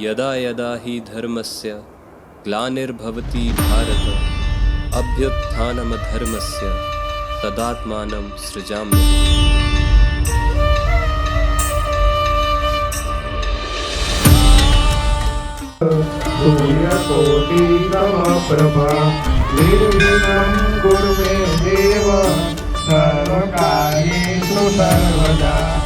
यदा यदा धर्म धर्मस्य ग्लानिर्भवति भारत अभ्युत्थानमधर्मस्य तदात्मानं सृजामि सूर्यकोटितमप्रभा निर्विघ्नं सर्वदा।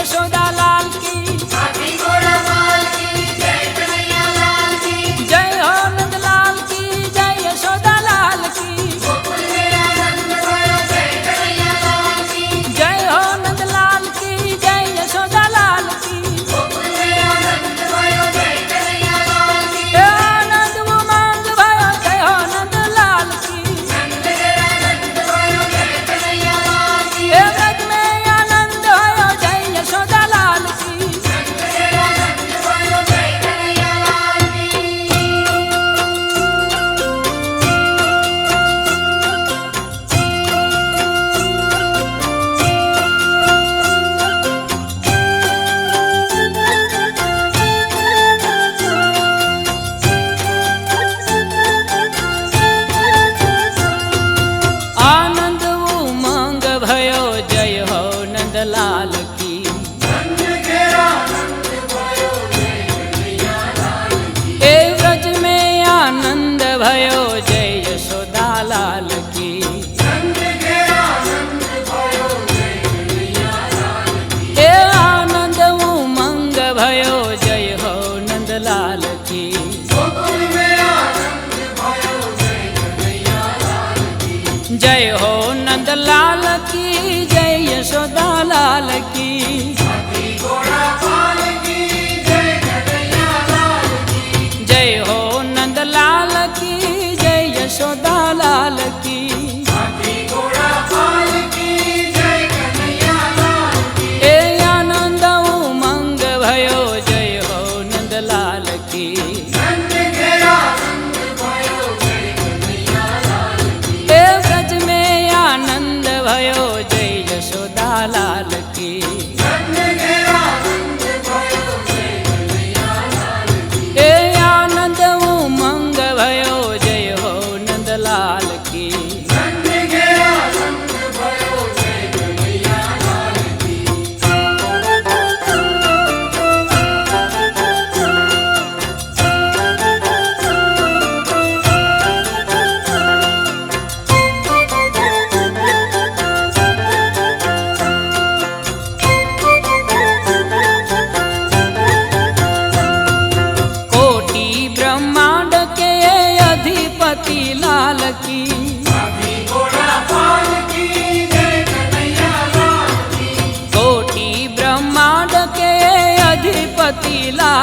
我说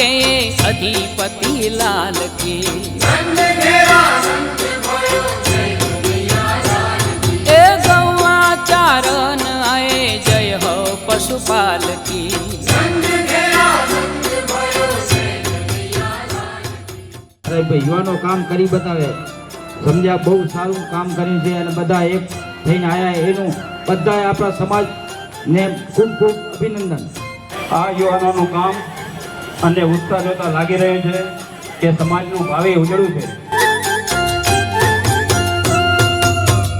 કે અધિપતિ લાલ કે એ ગૌવા ચારણ આએ જય હો યુવાનો કામ કરી બતાવે. સમજ્યા? બહુ સારું કામ કર્યું છે અને બધા એક થઈને આવ્યા એનું બધાએ આપણા સમાજને ખૂબ ખૂબ અભિનંદન. આ યુવાનોનું કામ અને ઉત્સાહ જોતા લાગી રહ્યો છે કે સમાજનું ભાવે ઉજળું છે.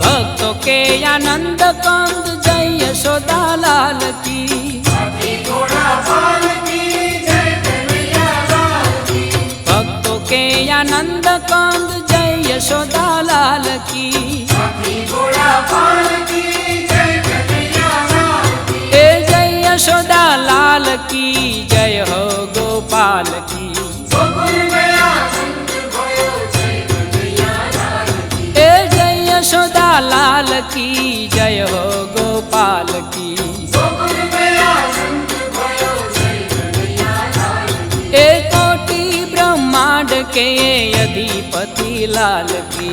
ભક્તો કે આનંદ કંદ જય યશોદા લાલ કી. ભક્તો કે આનંદ કંદ જય યશોદા લાલ કી. की जय हो गोपाल की। ब्रह्मांड के यधिपति लाल की।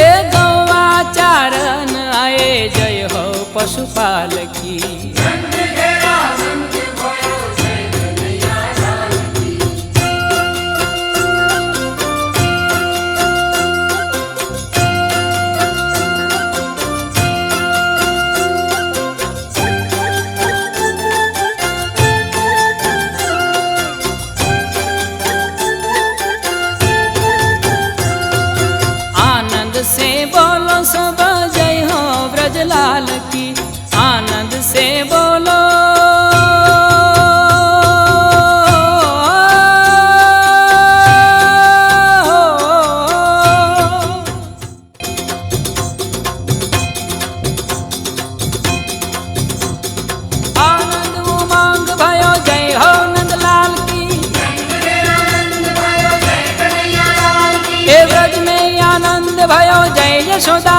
ए गौवा चारण आए जय हो पशुपाल की। यशोदा लाल